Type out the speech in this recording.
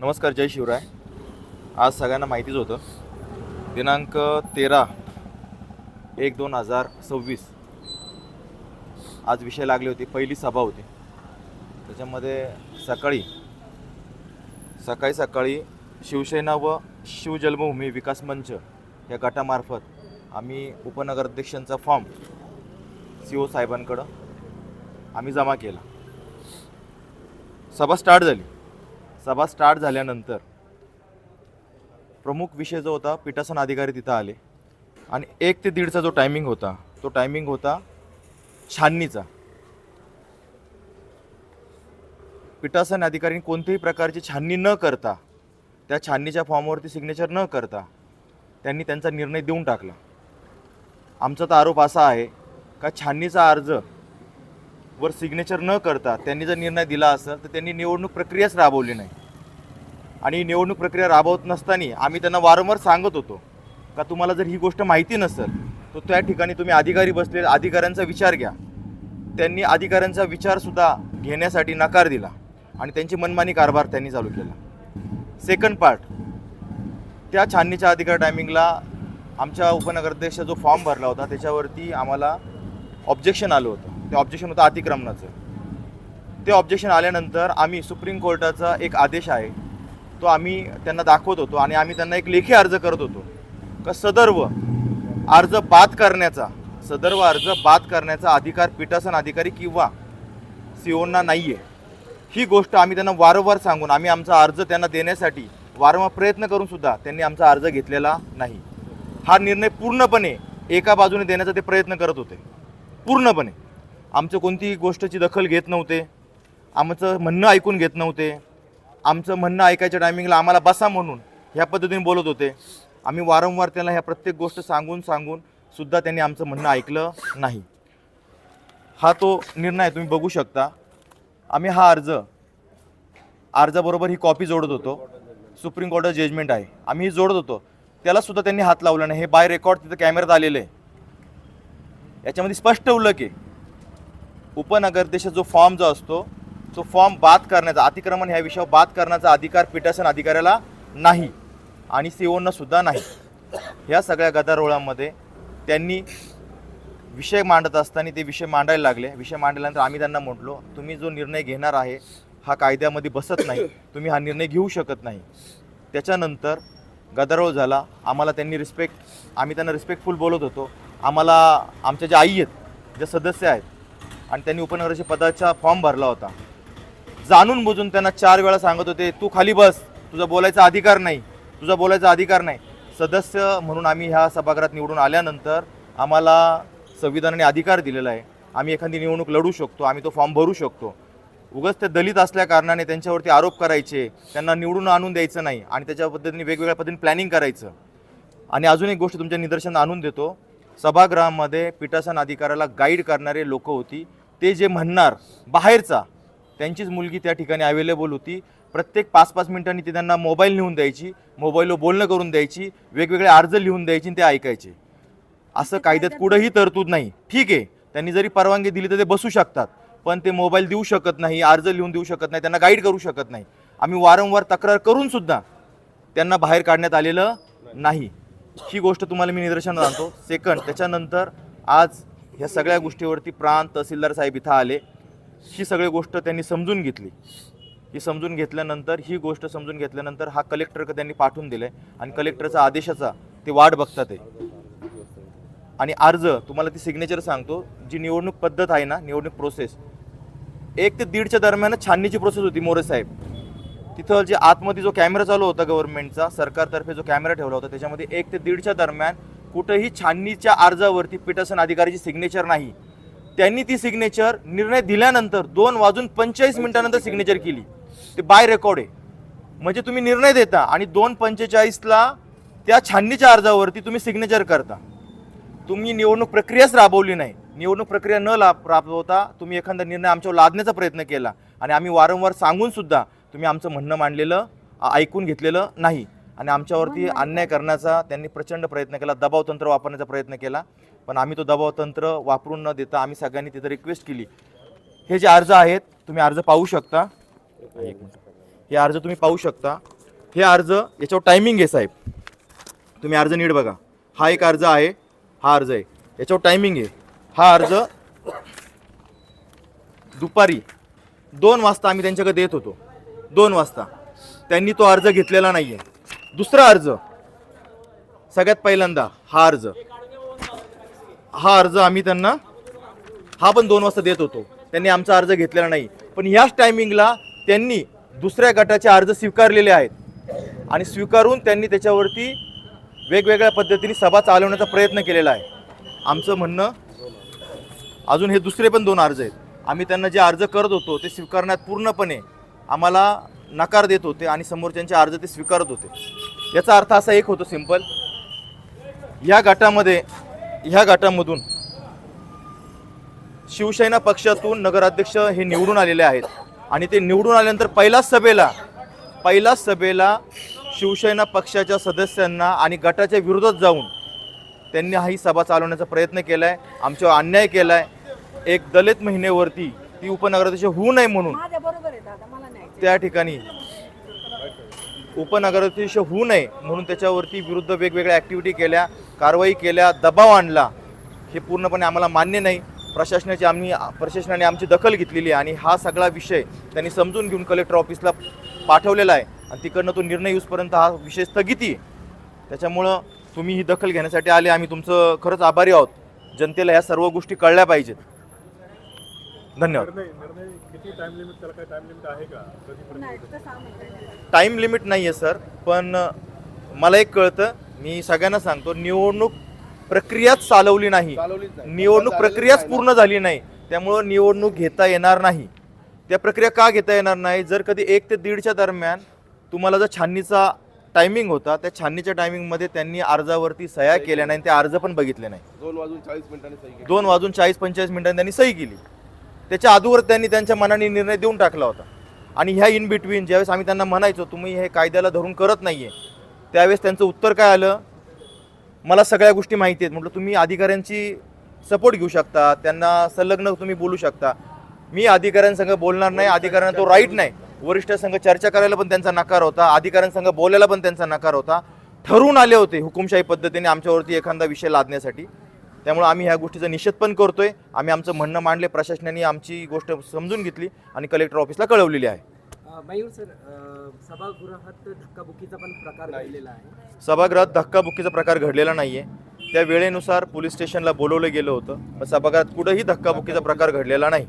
नमस्कार जय शिवराय. आज सगळ्यांना माहितीच होतं. दिनांक तेरा एक दोन हजार सव्वीस. आज विषय लागले होते पहिली सभा होती. त्याच्यामध्ये सकाळी सकाळी सकाळी शिवसेना व शिवजन्मभूमी विकास मंच या गटामार्फत आम्ही उपनगराध्यक्षांचा फॉर्म सी ओ साहेबांकडं आम्ही जमा केला. सभा स्टार्ट झाली. सभा स्टार्ट झाल्यानंतर प्रमुख विषय जो होता पीठासन अधिकारी तिथं आले. आणि एक ते दीडचा जो टायमिंग होता तो टायमिंग होता छाननीचा. पीठासन अधिकाऱ्यांनी कोणत्याही प्रकारची छाननी न करता त्या छाननीच्या फॉर्मवरती सिग्नेचर न करता त्यांनी त्यांचा निर्णय देऊन टाकला. आमचा तर आरोप असा आहे का छाननीचा अर्ज वर सिग्नेचर न करता त्यांनी जर निर्णय दिला असेल तर त्यांनी निवडणूक प्रक्रियाच राबवली नाही. आणि निवडणूक प्रक्रिया राबवत नसताना आम्ही त्यांना वारंवार सांगत होतो का तुम्हाला जर ही गोष्ट माहिती नसेल तर त्या ठिकाणी तुम्ही अधिकारी बसले अधिकाऱ्यांचा विचार घ्या. त्यांनी अधिकाऱ्यांचा विचारसुद्धा घेण्यासाठी नकार दिला आणि त्यांची मनमानी कारभार त्यांनी चालू केला. सेकंड पार्ट त्या छाननीच्या अधिकार टायमिंगला आमच्या उपनगराध्यक्ष जो फॉर्म भरला होता त्याच्यावरती आम्हाला ऑब्जेक्शन आलं होतं. ते ऑब्जेक्शन होतं अतिक्रमणाचं. ते ऑब्जेक्शन आल्यानंतर आम्ही सुप्रीम कोर्टाचा एक आदेश आहे तो आम्ही त्यांना दाखवत होतो आणि आम्ही त्यांना एक लेखी अर्ज करत होतो का सदर्व अर्ज बाद करण्याचा सदर्व अर्ज बाद करण्याचा अधिकार पीठासन अधिकारी किंवा सीओना नाही आहे ही गोष्ट आम्ही त्यांना वारंवार सांगून आम्ही आमचा अर्ज त्यांना देण्यासाठी वारंवार प्रयत्न करून सुद्धा त्यांनी आमचा अर्ज घेतलेला नाही. हा निर्णय पूर्णपणे एका बाजूने देण्याचा ते प्रयत्न करत होते. पूर्णपणे. आमचं कोणतीही गोष्टची दखल घेत नव्हते. आमचं म्हणणं ऐकून घेत नव्हते. आमचं म्हणणं ऐकायच्या टायमिंगला आम्हाला बसा म्हणून ह्या पद्धतीने बोलत होते. आम्ही वारंवार त्यांना ह्या प्रत्येक गोष्ट सांगून सांगून सुद्धा त्यांनी आमचं म्हणणं ऐकलं नाही. हा तो निर्णय तुम्ही बघू शकता. आम्ही हा अर्ज अर्जाबरोबर ही कॉपी जोडत होतो. सुप्रीम कोर्टाचं जजमेंट आहे. आम्ही ही जोडत होतो. त्यालासुद्धा त्यांनी हात लावला नाही. हे बाय रेकॉर्ड तिथं कॅमेऱ्यात आलेलं आहे. याच्यामध्ये स्पष्ट उल्लेख आहे. उपनगरदेश जो फॉर्म जो असतो तो फॉर्म बाद करण्याचा अतिक्रमण ह्या विषयावर बाद करण्याचा अधिकार पीठासन अधिकाऱ्याला नाही आणि सीओना सुद्धा नाही. ह्या सगळ्या गदारोळामध्ये त्यांनी विषय मांडत असताना ते विषय मांडायला लागले. विषय मांडल्यानंतर आम्ही त्यांना म्हटलो तुम्ही जो निर्णय घेणार आहे हा कायद्यामध्ये बसत नाही. तुम्ही हा निर्णय घेऊ शकत नाही. त्याच्यानंतर गदारोळ झाला. आम्हाला त्यांनी रिस्पेक्ट आम्ही त्यांना रिस्पेक्टफुल बोलत होतो. आम्हाला आमच्या ज्या आई आहेत ज्या सदस्य आहेत आणि त्यांनी उपनगराच्या पदाचा फॉर्म भरला होता. जाणून बुजून त्यांना चार वेळा सांगत होते तू खाली बस तुझा बोलायचा अधिकार नाही तुझा बोलायचा अधिकार नाही. सदस्य म्हणून आम्ही ह्या सभागृहात निवडून आल्यानंतर आम्हाला संविधानाने अधिकार दिलेला आहे. आम्ही एखादी निवडणूक लढू शकतो आम्ही तो फॉर्म भरू शकतो. उगाच ते दलित असल्या कारणाने त्यांच्यावरती आरोप करायचे त्यांना निवडून आणून द्यायचं नाही आणि त्याच्या पद्धतीने वेगवेगळ्या पद्धतीने प्लॅनिंग करायचं. आणि अजून एक गोष्ट तुमच्या निदर्शन आणून देतो सभागृहामध्ये पीठासन अधिकाराला गाईड करणारे लोक होती. ते जे म्हणणार बाहेरचा त्यांचीच मुलगी त्या ठिकाणी अवेलेबल होती. प्रत्येक पाच पाच मिनिटांनी ती त्यांना मोबाईल लिहून द्यायची मोबाईलवर बोलणं करून द्यायची वेगवेगळे अर्ज लिहून द्यायची आणि ते ऐकायचे. असं कायद्यात कुठंही तरतूद नाही. ठीक आहे त्यांनी जरी परवानगी दिली तर ते बसू शकतात पण ते मोबाईल देऊ शकत नाही अर्ज लिहून देऊ शकत नाही त्यांना गाईड करू शकत नाही. आम्ही वारंवार तक्रार करून सुद्धा त्यांना बाहेर काढण्यात आलेलं नाही. ही गोष्ट तुम्हाला मी निदर्शनात आणतो. सेकंड त्याच्यानंतर आज ह्या सगळ्या गोष्टीवरती प्रांत तहसीलदार साहेब इथं आले. ही सगळी गोष्ट त्यांनी समजून घेतली. ही समजून घेतल्यानंतर ही गोष्ट समजून घेतल्यानंतर हा कलेक्टरकडे त्यांनी पाठवून दिले आणि कलेक्टरचा आदेशाचा ते वाट बघतात आहे. आणि अर्ज तुम्हाला ती सिग्नेचर सांगतो जी निवडणूक पद्धत आहे ना निवडणूक प्रोसेस एक ते दीडच्या दरम्यान छाननीची प्रोसेस होती मोरे साहेब. तिथं जे आतमध्ये जो कॅमेरा चालू होता गव्हर्नमेंटचा सरकारतर्फे जो कॅमेरा ठेवला होता त्याच्यामध्ये एक ते दीडच्या दरम्यान कुठंही छाननीच्या अर्जावरती पीठासन अधिकाऱ्याची सिग्नेचर नाही. त्यांनी ती सिग्नेचर निर्णय दिल्यानंतर दोन वाजून पंचेचाळीस मिनिटानंतर सिग्नेचर केली. ते बाय रेकॉर्ड आहे. म्हणजे तुम्ही निर्णय देता आणि दोन पंचेचाळीसला त्या छाननीच्या अर्जावरती तुम्ही सिग्नेचर करता. तुम्ही निवडणूक प्रक्रियाच राबवली नाही. निवडणूक प्रक्रिया न लाभ राबवता तुम्ही एखादा निर्णय आमच्यावर लादण्याचा प्रयत्न केला. आणि आम्ही वारंवार सांगून सुद्धा तुम्ही आमचं म्हणणं मांडलेलं ऐकून घेतलेलं नाही. आणि आमच्यावरती अन्याय करण्याचा त्यांनी प्रचंड प्रयत्न केला दबाव तंत्र वापरण्याचा प्रयत्न केला. पण आम्ही तो दबाव तंत्र वापरून न देता आम्ही सगळ्यांनी तिथं रिक्वेस्ट केली. हे जे अर्ज आहेत तुम्ही अर्ज पाहू शकता. एक हे अर्ज तुम्ही पाहू शकता. हे अर्ज याच्यावर टायमिंग आहे साहेब. तुम्ही अर्ज नीट बघा. हा एक अर्ज आहे हा अर्ज आहे. याच्यावर टायमिंग आहे. हा अर्ज दुपारी दोन वाजता आम्ही त्यांच्याकडे देत होतो. दोन वाजता. त्यांनी तो अर्ज घेतलेला नाही आहे दुसरा अर्ज. सगळ्यात पहिल्यांदा हा अर्ज. हा अर्ज आम्ही त्यांना हा पण दोन वाजता देत होतो. त्यांनी आमचा अर्ज घेतलेला नाही. पण ह्याच टायमिंगला त्यांनी दुसऱ्या गटाचे अर्ज स्वीकारलेले आहेत. आणि स्वीकारून त्यांनी त्याच्यावरती वेगवेगळ्या पद्धतीने सभा चालवण्याचा प्रयत्न केलेला आहे. आमचं म्हणणं अजून हे दुसरे पण दोन अर्ज आहेत. आम्ही त्यांना जे अर्ज करत होतो ते स्वीकारण्यात पूर्णपणे आम्हाला नकार देत होते आणि समोरच्यांचे अर्ज ते स्वीकारत होते. याचा अर्थ असा एक होतो सिंपल. ह्या गटामध्ये ह्या गटामधून शिवसेना पक्षातून नगराध्यक्ष हे निवडून आलेले आहेत. आणि ते निवडून आल्यानंतर पहिल्याच सभेला पहिल्याच सभेला शिवसेना पक्षाच्या सदस्यांना आणि गटाच्या विरोधात जाऊन त्यांनी हा ही सभा चालवण्याचा प्रयत्न केला आहे आमच्यावर अन्याय केला आहे एक दलित महिनेवरती ती उपनगराध्यक्ष होऊ नये म्हणून माझ्या बरोबर आहे दादा मला नाही त्या ठिकाणी उपनगराध्यक्ष होऊ नये म्हणून त्याच्यावरती विरुद्ध वेगवेगळ्या ॲक्टिव्हिटी केल्या कारवाई केल्या दबाव आणला हे पूर्णपणे आम्हाला मान्य नाही. प्रशासनाची आम्ही प्रशासनाने आमची दखल घेतलेली आहे आणि हा सगळा विषय त्यांनी समजून घेऊन कलेक्टर ऑफिसला पाठवलेला आहे. आणि तिकडनं तो निर्णय येऊसपर्यंत हा विषय स्थगिती त्याच्यामुळं तुम्ही ही दखल घेण्यासाठी आले. आम्ही तुमचं खरंच आभारी आहोत. जनतेला ह्या सर्व गोष्टी कळल्या पाहिजेत. धन्यवाद. टाईम लिमिट नाही आहे सर पण मला एक कळतं मी सगळ्यांना सांगतो निवडणूक प्रक्रियाच चालवली नाही. निवडणूक प्रक्रियाच पूर्ण झाली नाही. त्यामुळं निवडणूक घेता येणार नाही. त्या प्रक्रिया का घेता येणार नाही? जर कधी एक ते दीडच्या दरम्यान तुम्हाला जर छाननीचा टायमिंग होता त्या छाननीच्या टायमिंगमध्ये त्यांनी अर्जावरती सह्या केल्या नाही आणि ते अर्ज पण बघितले नाही. दोन वाजून चाळीस मिनिटांनी सही केली. दोन वाजून चाळीस पंचेचाळीस मिनिटांनी त्यांनी सही केली. त्याच्या अगोदर त्यांनी त्यांच्या मनाने निर्णय देऊन टाकला होता. आणि ह्या इन बिटवीन ज्यावेळेस आम्ही त्यांना म्हणायचो तुम्ही हे कायद्याला धरून करत नाही आहे त्यावेळेस त्यांचं उत्तर काय आलं? मला सगळ्या गोष्टी माहिती आहेत. म्हटलं तुम्ही अधिकाऱ्यांची सपोर्ट घेऊ शकता. त्यांना संलग्न तुम्ही बोलू शकता. मी अधिकाऱ्यांसंग बोलणार नाही. अधिकाऱ्यांना तो राईट नाही. वरिष्ठांसंग चर्चा करायला पण त्यांचा नकार होता. अधिकाऱ्यांसंग बोलायला पण त्यांचा नकार होता. ठरवून आले होते हुकुमशाही पद्धतीने आमच्यावरती एखादा विषय लादण्यासाठी. त्यामुळे आम्ही ह्या गोष्टीचा निषेध पण करतोय. आम्ही आमचं म्हणणं मांडले प्रशासनाने आमची गोष्ट समजून घेतली आणि कलेक्टर ऑफिसला कळवलेली आहे. मयूर सर सभागृहात धक्काबुक्कीचा पण प्रकार घडलेला आहे. सभागृहात धक्काबुक्कीचा प्रकार घडलेला नाहीये. त्या वेळेनुसार पोलीस स्टेशनला बोलवलं गेलं होतं पण सभागृहात कुठंही धक्काबुक्कीचा प्रकार घडलेला नाही.